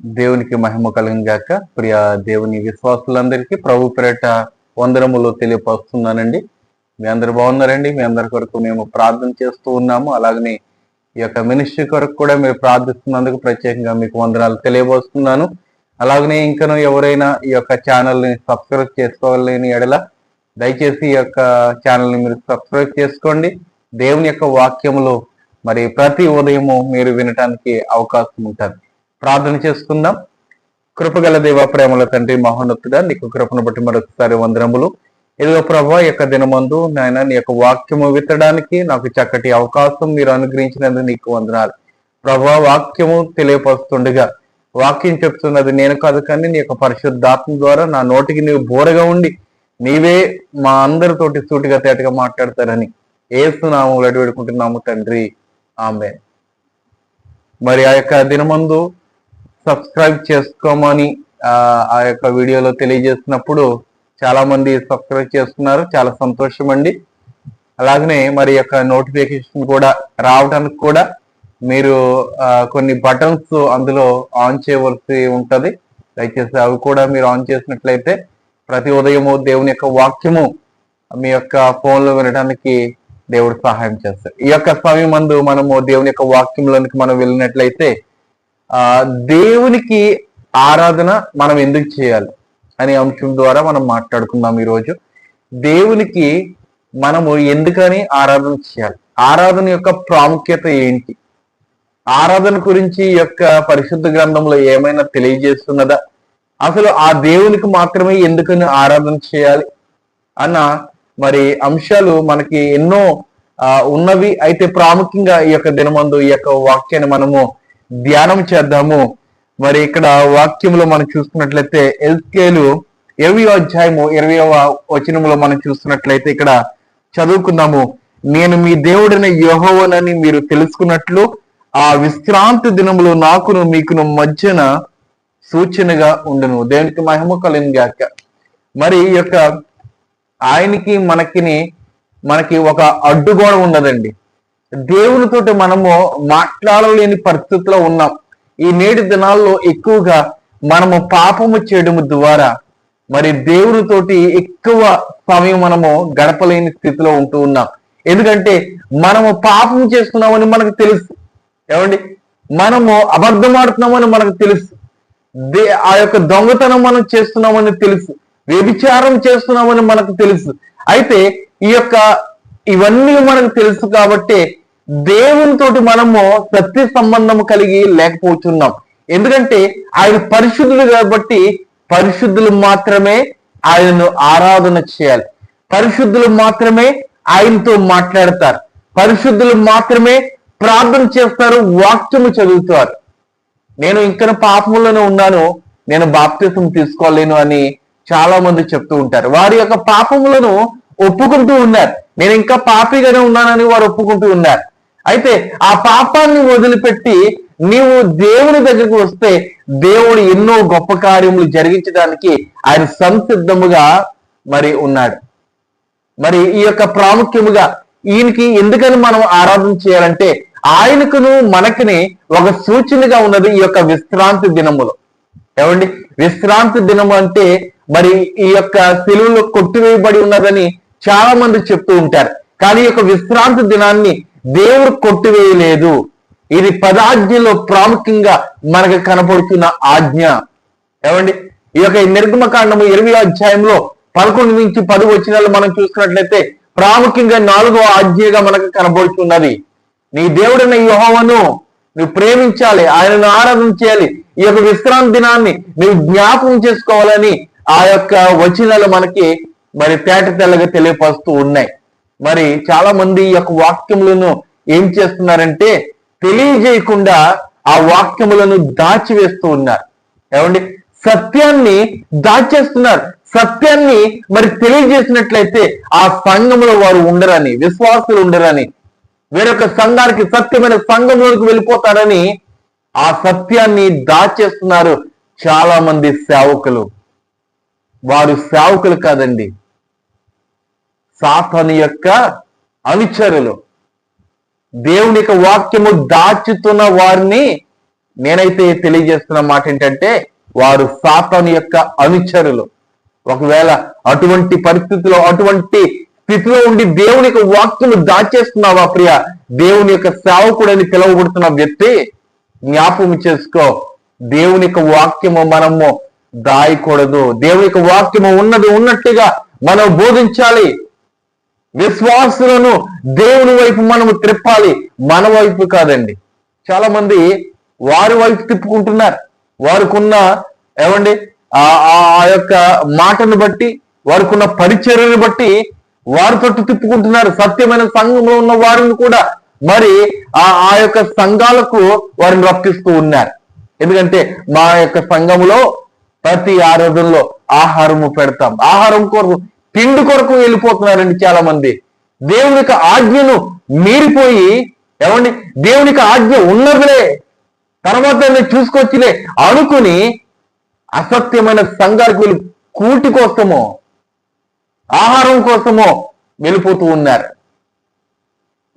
దేవునికి మహిమ కలిగాక ప్రియ దేవుని విశ్వాసులందరికీ ప్రభు పేరట వందరములు తెలియపరుస్తున్నానండి. మీ అందరు బాగున్నారండి? మీ అందరి కొరకు మేము ప్రార్థన చేస్తూ ఉన్నాము. అలాగనే ఈ యొక్క మినిస్ట్రీ కొరకు కూడా మీరు ప్రార్థిస్తున్నందుకు ప్రత్యేకంగా మీకు వందనాలు తెలియబోస్తున్నాను అలాగనే ఇంకను ఎవరైనా ఈ యొక్క ఛానల్ని సబ్స్క్రైబ్ చేసుకోవాలని ఎడల దయచేసి ఈ యొక్క ఛానల్ని మీరు సబ్స్క్రైబ్ చేసుకోండి. దేవుని యొక్క వాక్యములు మరి ప్రతి ఉదయము మీరు వినటానికి అవకాశం ఉంటుంది. ప్రార్థన చేసుకుందాం. కృపగల దేవ ప్రేమల తండ్రి మహోన్నతుడా నీకు కృపను బట్టి మరొకసారి వందనములు. ఇదిగో ప్రభా యొక్క దినమందు నాయన నీ యొక్క వాక్యము విత్తడానికి నాకు చక్కటి అవకాశం మీరు అనుగ్రహించినందుకు నీకు వందనాలు. ప్రభా వాక్యము తెలియపరుస్తుండగా వాక్యం చెప్తున్నది నేను కాదు కానీ నీ యొక్క పరిశుద్ధాత్మ ద్వారా నా నోటికి నీవు బోరగా ఉండి నీవే మా అందరితోటి సూటిగా తేటగా మాట్లాడతారని ఏసునామములు అడివేడుకుంటున్నాము తండ్రి. ఆమె మరి ఆ యొక్క దినమందు సబ్స్క్రైబ్ చేసుకోమని ఆ యొక్క వీడియోలో తెలియజేసినప్పుడు చాలా మంది సబ్స్క్రైబ్ చేస్తున్నారు. చాలా సంతోషం అండి అలాగనే మరి యొక్క నోటిఫికేషన్ కూడా రావడానికి కూడా మీరు కొన్ని బటన్స్ అందులో ఆన్ చేయవలసి ఉంటుంది. దయచేసి అవి కూడా మీరు ఆన్ చేసినట్లయితే ప్రతి ఉదయము దేవుని యొక్క వాక్యము మీ యొక్క ఫోన్లో వినడానికి దేవుడు సహాయం చేస్తారు ఈ యొక్క సమయం మందు మనము దేవుని యొక్క వాక్యంలోనికి మనం వెళ్ళినట్లయితే ఆ దేవునికి ఆరాధన మనం ఎందుకు చేయాలి అనే అంశం ద్వారా మనం మాట్లాడుకుందాం ఈరోజు. దేవునికి మనము ఎందుకని ఆరాధన చేయాలి? ఆరాధన యొక్క ప్రాముఖ్యత ఏంటి? ఆరాధన గురించి ఈ యొక్క పరిశుద్ధ గ్రంథంలో ఏమైనా తెలియజేస్తున్నదా? అసలు ఆ దేవునికి మాత్రమే ఎందుకని ఆరాధన చేయాలి? అన్న మరి అంశాలు మనకి ఎన్నో ఉన్నవి. అయితే ప్రాముఖ్యంగా ఈ యొక్క దినమందు ఈ యొక్క వాక్యాన్ని మనము ధ్యానం చేద్దాము. మరి ఇక్కడ వాక్యంలో మనం చూసుకున్నట్లయితే ఎల్కేలు ఇరవై అధ్యాయము ఇరవైవ వచనములో మనం చూస్తున్నట్లయితే ఇక్కడ చదువుకుందాము. నేను మీ దేవుడిని యోహోవనని మీరు తెలుసుకున్నట్లు ఆ విశ్రాంతి దినములు నాకును మీకును మధ్యన సూచనగా ఉండును. దేవునికి మహిమ కలిగిన గాక మరి ఈ యొక్క ఆయనకి మనకిని మనకి ఒక అడ్డుగోడ ఉండదండి దేవునితోటి మనము మాట్లాడలేని పరిస్థితిలో ఉన్నాం. ఈ నేటి దినాల్లో ఎక్కువగా మనము పాపము చేయడం ద్వారా మరి దేవునితోటి ఎక్కువ సమయం మనము గడపలేని స్థితిలో ఉంటూ ఉన్నాం. ఎందుకంటే మనము పాపం చేస్తున్నామని మనకు తెలుసు. ఏమండి? మనము అబద్ధం ఆడుతున్నామని మనకు తెలుసు. దే ఆ యొక్క దొంగతనం మనం చేస్తున్నామని తెలుసు. వ్యభిచారం చేస్తున్నామని మనకు తెలుసు. అయితే ఈ యొక్క ఇవన్నీ మనకు తెలుసు కాబట్టి దేవునితోటి మనము సత్య సంబంధం కలిగి లేకపోతున్నాం. ఎందుకంటే ఆయన పరిశుద్ధులు కాబట్టి పరిశుద్ధులు మాత్రమే ఆయనను ఆరాధన చేయాలి. పరిశుద్ధులు మాత్రమే ఆయనతో మాట్లాడతారు. పరిశుద్ధులు మాత్రమే ప్రార్థన చేస్తారు వాక్యము చదువుతారు. నేను ఇంకా పాపములోనే ఉన్నాను నేను బాప్తిసం తీసుకోలేను అని చాలా మంది చెప్తూ ఉంటారు. వారి యొక్క పాపములను ఒప్పుకుంటూ ఉన్నారు. నేను ఇంకా పాపిగానే ఉన్నానని వారు ఒప్పుకుంటూ ఉన్నారు అయితే ఆ పాపాన్ని వదిలిపెట్టి నీవు దేవుని దగ్గరకు వస్తే దేవుడు ఎన్నో గొప్ప కార్యములు జరిగించడానికి ఆయన సంసిద్ధముగా మరి ఉన్నాడు. మరి ఈ యొక్క ప్రాముఖ్యముగా ఈయనకి ఎందుకని మనం ఆరాధన చేయాలంటే ఆయనకును మనకిని ఒక సూచనగా ఉన్నది ఈ యొక్క విశ్రాంతి దినములు. ఏమండి? విశ్రాంతి దినము అంటే మరి ఈ యొక్క సెలువులో కొట్టివేయబడి ఉన్నదని చాలా మంది చెప్తూ ఉంటారు. కానీ ఈ యొక్క విశ్రాంతి దినాన్ని దేవుడు కొట్టివేయలేదు. ఇది పదాజ్ఞలో ప్రాముఖ్యంగా మనకు కనపడుతున్న ఆజ్ఞ. ఏమండి? ఈ యొక్క నిర్గమకాండము ఇరవై అధ్యాయంలో పదకొండు నుంచి పది వచ్చినాలు మనం చూసుకున్నట్లయితే ప్రాముఖ్యంగా నాలుగో ఆజ్ఞగా మనకు కనబడుతున్నది. నీ దేవుడైన యోహోవను నువ్వు ప్రేమించాలి. ఆయనను ఆరాధన చేయాలి. ఈ యొక్క విశ్రాంతి దినాన్ని నువ్వు జ్ఞాపకం చేసుకోవాలని ఆ యొక్క వచనాలు మనకి మరి తేట తెల్లగా తెలియపరుస్తూ ఉన్నాయి. మరి చాలా మంది ఈ యొక్క వాక్యములను ఏం చేస్తున్నారంటే తెలియజేయకుండా ఆ వాక్యములను దాచివేస్తూ ఉన్నారు. ఏమండి? సత్యాన్ని దాచేస్తున్నారు. సత్యాన్ని మరి తెలియజేసినట్లయితే ఆ సంఘంలో వారు ఉండరని విశ్వాసులు ఉండరని వేరొక సంఘానికి సత్యమైన సంఘంలోకి వెళ్ళిపోతారని ఆ సత్యాన్ని దాచేస్తున్నారు చాలా మంది సేవకులు. వారు సేవకులు కాదండి. సాతాను యొక్క అనుచరులు. దేవుని యొక్క వాక్యము దాచుతున్న వారిని నేనైతే తెలియజేస్తున్న మాట ఏంటంటే వారు సాతాను యొక్క అనుచరులు. ఒకవేళ అటువంటి పరిస్థితిలో అటువంటి స్థితిలో ఉండి దేవుని యొక్క వాక్యము దాచేస్తున్నావా ప్రియ? దేవుని యొక్క సేవకుడని పిలువబడుతున్న వ్యక్తి జ్ఞాపకం చేసుకో దేవుని యొక్క వాక్యము మనము దాయకూడదు. దేవుని యొక్క వాక్యము ఉన్నది ఉన్నట్టుగా మనం బోధించాలి. విశ్వాసులను దేవుని వైపు మనము త్రిప్పాలి మన వైపు కాదండి. చాలా మంది వారి వైపు తిప్పుకుంటున్నారు. వారికున్న ఏమండి? ఆ ఆ- ఆ యొక్క మాటను బట్టి వారికున్న పరిచర్యను బట్టి వారి తట్టు తిప్పుకుంటున్నారు. సత్యమైన సంఘంలో ఉన్న వారిని కూడా మరి ఆ ఆ యొక్క సంఘాలకు వారిని రప్పిస్తూ ఉన్నారు. ఎందుకంటే మా యొక్క సంఘములో ప్రతి ఆరాధనలో ఆహారము పెడతాం. ఆహారం కోసం తిండి కొరకు వెళ్ళిపోతున్నారండి చాలా మంది దేవుని యొక్క ఆజ్ఞను మీరిపోయి ఏమండి? దేవుని యొక్క ఆజ్ఞ ఉన్నదిలే. తర్వాత నేను చూసుకొచ్చిలే అనుకుని అసత్యమైన సంఘాలకు వెళ్ళి కూటి కోసమో ఆహారం కోసమో వెళ్ళిపోతూ ఉన్నారు.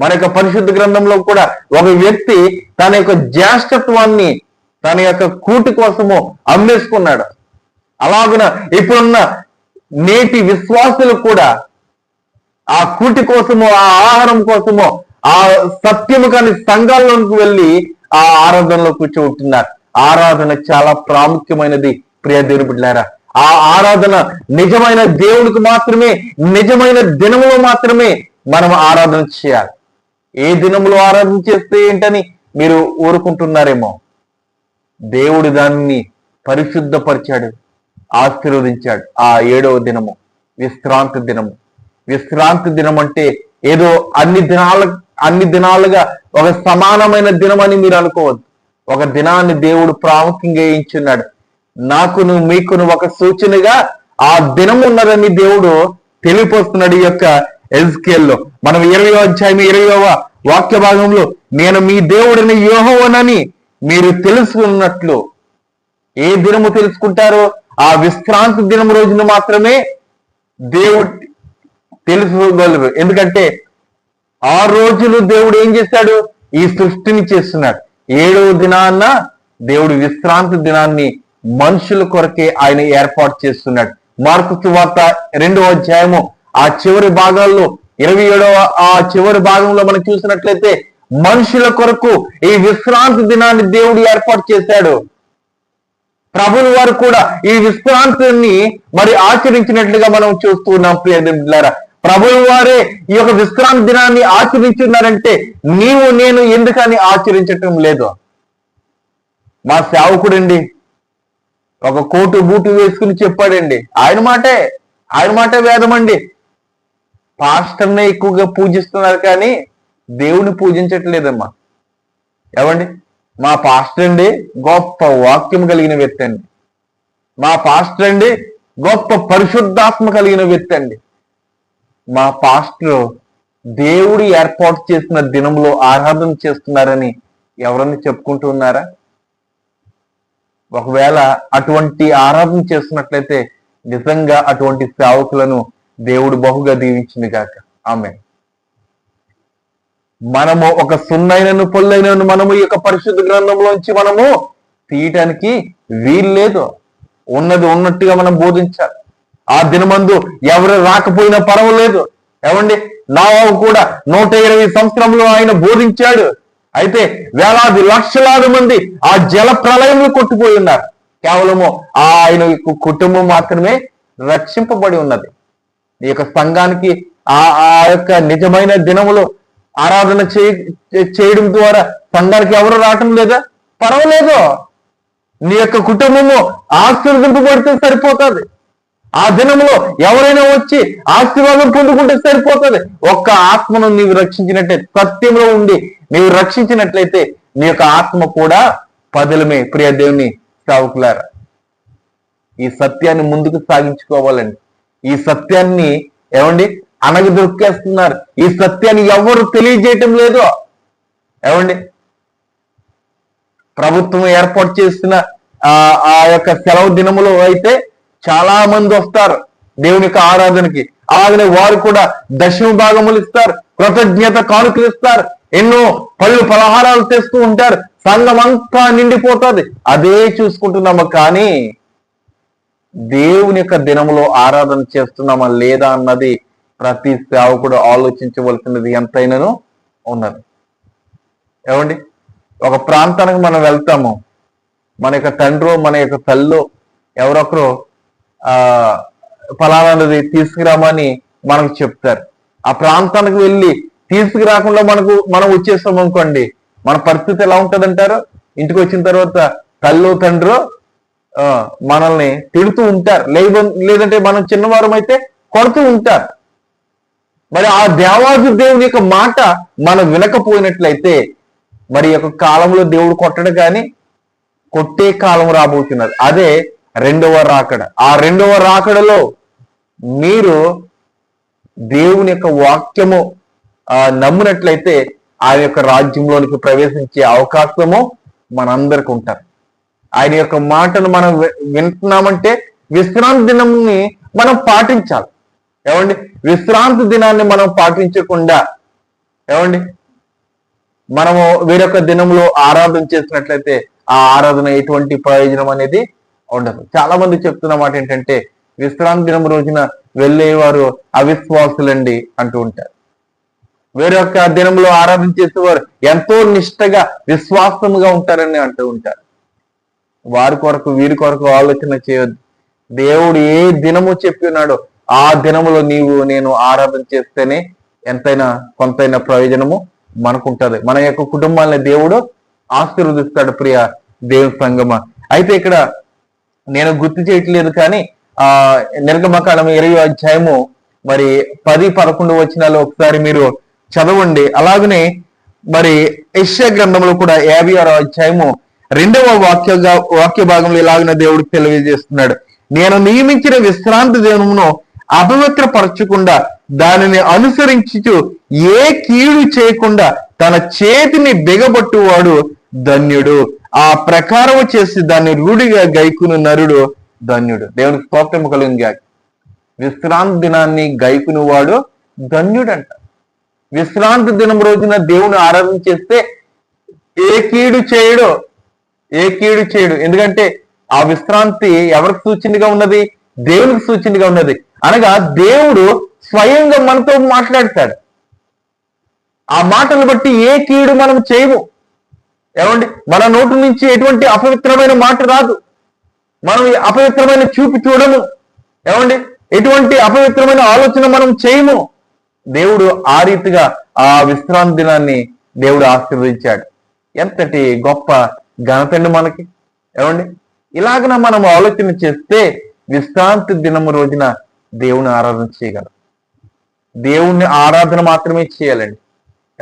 మన యొక్క పరిశుద్ధ గ్రంథంలో కూడా ఒక వ్యక్తి తన యొక్క జ్యేష్ఠత్వాన్ని తన యొక్క కూటి కోసము అమ్మేసుకున్నాడు. అలాగున ఇప్పుడున్న నేటి విశ్వాసులు కూడా ఆ కూటి కోసమో ఆ ఆహారం కోసమో ఆ సత్యము కాని సంఘాల్లోకి వెళ్ళి ఆ ఆరాధనలో కూర్చోంటున్నారు ఆరాధన చాలా ప్రాముఖ్యమైనది ప్రియ దేవుని ఆ ఆరాధన నిజమైన దేవుడికి మాత్రమే నిజమైన దినములో మాత్రమే మనం ఆరాధన చేయాలి. ఏ దినములో ఆరాధన చేస్తే ఏంటని మీరు ఊరుకుంటున్నారేమో? దేవుడు దాన్ని పరిశుద్ధపరిచాడు. ఆశీర్వదించాడు. ఆ ఏడవ దినము విశ్రాంతి దినము. విశ్రాంతి దినం అంటే ఏదో అన్ని దినాల అన్ని దినాలుగా ఒక సమానమైన దినం అని మీరు అనుకోవద్దు. ఒక దినాన్ని దేవుడు ప్రాముఖ్యంగా వేయించున్నాడు నాకును మీకును ఒక సూచనగా ఆ దినం ఉన్నదని దేవుడు తెలియపోస్తున్నాడు ఈ యొక్క ఎజ్కేల్లో. మనం ఇరవై అధ్యాయం ఇరవైవ వాక్య భాగంలో నేను మీ దేవుడిని యోహోవనని మీరు తెలుసుకున్నట్లు ఏ దినము తెలుసుకుంటారో ఆ విశ్రాంతి దినం రోజున మాత్రమే దేవుడు తెలుసుకోగలరు ఎందుకంటే ఆ రోజులు దేవుడు ఏం చేశాడు ఈ సృష్టిని చేస్తున్నాడు. ఏడవ దినాన్న దేవుడు విశ్రాంతి దినాన్ని మనుషుల కొరకే ఆయన ఏర్పాటు చేస్తున్నాడు. మార్కు వార్త రెండవ అధ్యాయము ఆ చివరి భాగాల్లో ఇరవై ఏడవ ఆ చివరి భాగంలో మనం చూసినట్లయితే మనుషుల కొరకు ఈ విశ్రాంతి దినాన్ని దేవుడు ఏర్పాటు చేశాడు. ప్రభులు వారు కూడా ఈ విశ్రాంతిని మరి ఆచరించినట్లుగా మనం చూస్తూ ఉన్నాం ప్రియలారా వారే ఈ యొక్క విశ్రాంతి దినాన్ని ఆచరించున్నారంటే నీవు నేను ఎందుకని ఆచరించటం లేదు? మా సేవకుడండి ఒక కోటు బూటు వేసుకుని చెప్పాడండి. ఆయన మాటే ఆయన మాటే వేదమండి పాస్టర్నే ఎక్కువగా పూజిస్తున్నారు కానీ దేవుని పూజించట్లేదమ్మా ఏమండి? మా పాస్టర్ అండి గొప్ప వాక్యం కలిగిన వ్యక్తి అండి. మా పాస్టర్ అండి గొప్ప పరిశుద్ధాత్మ కలిగిన వ్యక్తి అండి. మా పాస్టర్ దేవుడు ఏర్పాటు చేసిన దినంలో ఆరాధన చేస్తున్నారని ఎవరన్నా చెప్పుకుంటూ ఉన్నారా? ఒకవేళ అటువంటి ఆరాధన చేస్తున్నట్లయితే నిజంగా అటువంటి సేవకులను దేవుడు బహుగా దీవించింది గాక. ఆమె మనము ఒక సున్నైనను పొల్లైనను మనము ఈ యొక్క పరిశుద్ధ గ్రంథంలోంచి మనము తీయటానికి వీల్లేదు ఉన్నది ఉన్నట్టుగా మనం బోధించాలి. ఆ దినమందు ఎవరు రాకపోయినా పర్వాలేదు. ఏమండి? నావావు కూడా నూట ఇరవై సంవత్సరంలో ఆయన బోధించాడు. అయితే వేలాది లక్షలాది మంది ఆ జల ప్రళయంలో కొట్టుపోయి ఉన్నారు. కేవలము ఆయన యొక్క కుటుంబం మాత్రమే రక్షింపబడి ఉన్నది. ఈ యొక్క సంఘానికి ఆ ఆ యొక్క నిజమైన దినములో ఆరాధన చేయ చేయడం ద్వారా సంఘానికి ఎవరు రావటం లేదా? పర్వాలేదు. నీ యొక్క కుటుంబము ఆశీర్వదింపబడితే సరిపోతుంది. ఆ దినంలో ఎవరైనా వచ్చి ఆశీర్వాదం పొందుకుంటే సరిపోతుంది. ఒక్క ఆత్మను నీవు రక్షించినట్టే సత్యంలో ఉండి నీవు రక్షించినట్లయితే నీ యొక్క ఆత్మ కూడా పదలమే ప్రియ దేవుని సావుకులారా. ఈ సత్యాన్ని ముందుకు సాగించుకోవాలండి. ఈ సత్యాన్ని ఏమండి? అనగదొక్కేస్తున్నారు ఈ సత్యాన్ని ఎవరు తెలియజేయటం లేదు. ఏమండి? ప్రభుత్వం ఏర్పాటు చేసిన ఆ ఆ యొక్క సెలవు దినములో అయితే చాలా మంది వస్తారు దేవుని యొక్క ఆరాధనకి. అలాగనే వారు కూడా దశమ భాగములు ఇస్తారు కృతజ్ఞత కానుకలు ఇస్తారు ఎన్నో పళ్ళు పలహారాలు తెస్తూ ఉంటారు. సంఘం అంతా నిండిపోతుంది. అదే చూసుకుంటున్నాము కానీ దేవుని యొక్క దినములో ఆరాధన చేస్తున్నామా లేదా అన్నది ప్రతి సేవకుడు ఆలోచించవలసినది ఎంతైనాను ఉన్నది. ఏమండి? ఒక ప్రాంతానికి మనం వెళ్తాము. మన యొక్క తండ్రో మన యొక్క తల్లో ఎవరొకరు ఆ ఫలానాది తీసుకురామని మనకు చెప్తారు. ఆ ప్రాంతానికి వెళ్ళి తీసుకురాకుండా మనకు మనం వచ్చేస్తాం అనుకోండి మన పరిస్థితి ఎలా ఉంటదంటారు? ఇంటికి వచ్చిన తర్వాత తల్లు తండ్రో మనల్ని తిడుతూ ఉంటారు. లేదంటే మనం చిన్నవారం అయితే కొడుతూ ఉంటారు. మరి ఆ దేవాది దేవుని యొక్క మాట మనం వినకపోయినట్లయితే మరి యొక్క కాలంలో దేవుడు కొట్టడు కానీ కొట్టే కాలం రాబోతున్నది. అదే రెండవ రాకడ. ఆ రెండవ రాకడలో మీరు దేవుని యొక్క వాక్యము ఆ, నమ్మినట్లయితే ఆ యొక్క రాజ్యంలోనికి ప్రవేశించే అవకాశము మనందరికి ఉంటారు ఆయన యొక్క మాటను మనం వింటున్నామంటే విశ్రాంతి దినంని మనం పాటించాలి. ఏమండి? విశ్రాంతి దినాన్ని మనం పాటించకుండా ఏమండి? మనము వేరొక దినంలో ఆరాధన చేసినట్లయితే ఆ ఆరాధన ఎటువంటి ప్రయోజనం అనేది ఉండదు. చాలా మంది చెప్తున్న మాట ఏంటంటే విశ్రాంతి దినం రోజున వెళ్ళేవారు అవిశ్వాసులండి అంటూ ఉంటారు. వేరొక దినంలో ఆరాధన చేసేవారు ఎంతో నిష్టగా విశ్వాసముగా ఉంటారని అంటూ ఉంటారు. వారి కొరకు వీరి కొరకు ఆలోచన చేయొద్దు. దేవుడు ఏ దినము చెప్పి ఉన్నాడో ఆ దినములో నీవు నేను ఆరాధన చేస్తేనే ఎంతైనా కొంతైనా ప్రయోజనము మనకుంటది. మన యొక్క కుటుంబాన్ని దేవుడు ఆశీర్వదిస్తాడు ప్రియ దేవుని సంగమ. అయితే ఇక్కడ నేను గుర్తు చేయట్లేదు కానీ ఆ నిర్గమకాలం ఇరవై అధ్యాయము మరి పది పదకొండు వచనాలు ఒకసారి మీరు చదవండి. అలాగనే మరి యశ్య గ్రంథంలో కూడా యాభై ఆరో అధ్యాయము రెండవ వాక్య వాక్య భాగంలో ఇలాగిన దేవుడు తెలియజేస్తున్నాడు. నేను నియమించిన విశ్రాంతి దినమును అపవిత్రపరచకుండా దానిని అనుసరించుచు ఏ కీడు చేయకుండా తన చేతిని బిగబట్టువాడు ధన్యుడు. ఆ ప్రకారం చేసి దాన్ని రూఢిగా గైకును నరుడు ధన్యుడు. దేవునికి స్తోత్రము కలిగింది విశ్రాంతి దినాన్ని గైకుని వాడు ధన్యుడంట. విశ్రాంతి దినం రోజున దేవుని ఆరాధన చేస్తే ఏ కీడు చేయడు. ఏ కీడు చేయడు. ఎందుకంటే ఆ విశ్రాంతి ఎవరికి సూచనగా ఉన్నది? దేవునికి సూచనగా ఉన్నది. అనగా దేవుడు స్వయంగా మనతో మాట్లాడతాడు. ఆ మాటలు బట్టి ఏ కీడు మనం చేయము. ఏమండి? మన నోటి నుంచి ఎటువంటి అపవిత్రమైన మాట రాదు. మనం అపవిత్రమైన చూపు చూడము. ఏమండి? ఎటువంటి అపవిత్రమైన ఆలోచన మనం చేయము. దేవుడు ఆ రీతిగా ఆ విశ్రాంతి దినాన్ని దేవుడు ఆశీర్వదించాడు. ఎంతటి గొప్ప ఘనతండి మనకి. ఏమండి? ఇలాగన మనం ఆలోచన చేస్తే విశ్రాంతి దినము రోజున దేవుని ఆరాధన చేయగలం దేవుణ్ణి ఆరాధన మాత్రమే చేయాలండి.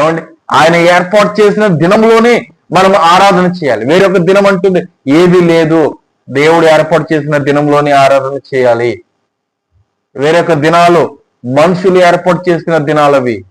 ఏమండి? ఆయన ఏర్పాటు చేసిన దినంలోనే మనం ఆరాధన చేయాలి. వేరొక దినం అంటుంది ఏది లేదు. దేవుడు ఏర్పాటు చేసిన దినంలోనే ఆరాధన చేయాలి. వేరొక దినాలు మనుషులు ఏర్పాటు చేసిన దినాలు అవి.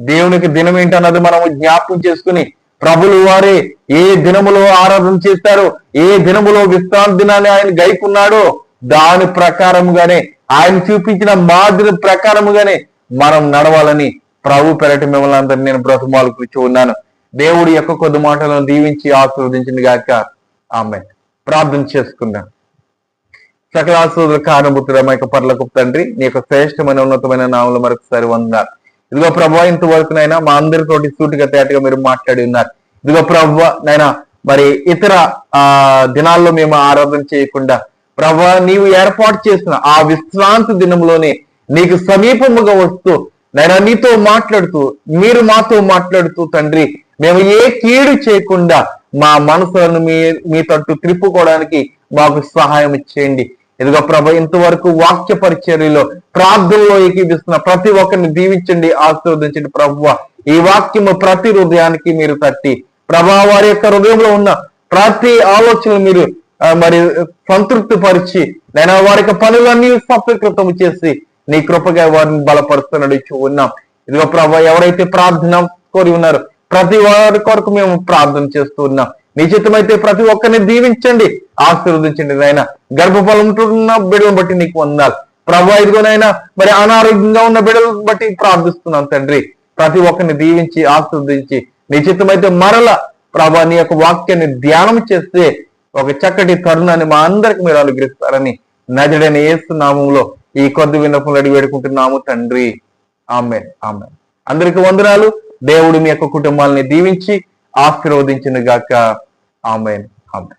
దేవునికి దినం ఏంటన్నది మనం జ్ఞాపకం చేసుకుని ప్రభులు వారే ఏ దినములో ఆరాధన చేస్తారో ఏ దినములో విశ్రాంతి దినాన్ని ఆయన గైకున్నాడో దాని ప్రకారముగానే ఆయన చూపించిన మాదిరి ప్రకారముగానే మనం నడవాలని ప్రభు పెరటి మిమ్మల్ని అందరినీ నేను బ్రతుమాలు కూర్చో ఉన్నాను. దేవుడి యొక్క కొద్ది మాటలను దీవించి ఆశీర్వదించింది గాక ఆమె ప్రార్థన చేసుకుందాం. సకల ఆశీర్వాదాల యొక్క పర్లకు తండ్రి నీ యొక్క శ్రేష్టమైన ఉన్నతమైన నామలు మరొకసారి వందారు ఇదిగో ప్రభా ఇంతవరకునైనా మా అందరితోటి సూటిగా తేటగా మీరు మాట్లాడి ఉన్నారు. ఇదిగో ప్రభా నైనా మరి ఇతర ఆ దినాల్లో మేము ఆరాధన చేయకుండా ప్రభా నీవు ఏర్పాటు చేసిన ఆ విశ్రాంతి దినంలోనే నీకు సమీపముగా వస్తూ నేను నీతో మాట్లాడుతూ మీరు మాతో మాట్లాడుతూ తండ్రి మేము ఏ కీడు చేయకుండా మా మనసులను మీ మీ తట్టు త్రిప్పుకోవడానికి మాకు సహాయం చేయండి. ఇదిగో ప్రభ ఇంతవరకు వాక్య పరిచర్యలో ప్రార్థనలో ఏకీపిస్తున్న ప్రతి ఒక్కరిని దీవించండి ఆశీర్వదించండి ప్రభు. ఈ వాక్యము ప్రతి హృదయానికి మీరు తట్టి ప్రభా వారి యొక్క హృదయంలో ఉన్న ప్రతి ఆలోచన మీరు మరి సంతృప్తి పరిచి నేను వారి యొక్క పనులన్నీ సఫలీకృతం చేసి నీ కృపగా వారిని బలపరుస్తున్నట్టు ఉన్నాం. ఇదిగో ప్రభా ఎవరైతే ప్రార్థన కోరి ఉన్నారు ప్రతి వారి కొరకు మేము ప్రార్థన చేస్తూ ఉన్నాం. మీ చిత్తమైతే ప్రతి ఒక్కరిని దీవించండి ఆశీర్వదించండి నాయన. గర్భఫలం ఉంటున్న బిడ్డలను బట్టి నీకు వందాలి. ప్రభా ఇదిగోనైనా మరి అనారోగ్యంగా ఉన్న బిడ్డలను బట్టి ప్రార్థిస్తున్నాం తండ్రి. ప్రతి ఒక్కరిని దీవించి ఆస్వాదించి నిశ్చితమైతే మరల ప్రభా నీ యొక్క వాక్యాన్ని ధ్యానం చేస్తే ఒక చక్కటి తరుణాన్ని మా అందరికి మీరు అనుగ్రహిస్తారని నజడని ఏసు నామంలో ఈ కొద్ది విన్నపములు అడిగి వేడుకుంటున్నాము తండ్రి. ఆమె ఆమె అందరికి వందనాలు. దేవుడు మీ యొక్క కుటుంబాలని దీవించి ఆశీర్వదించిన గాక ఆమె ఆమె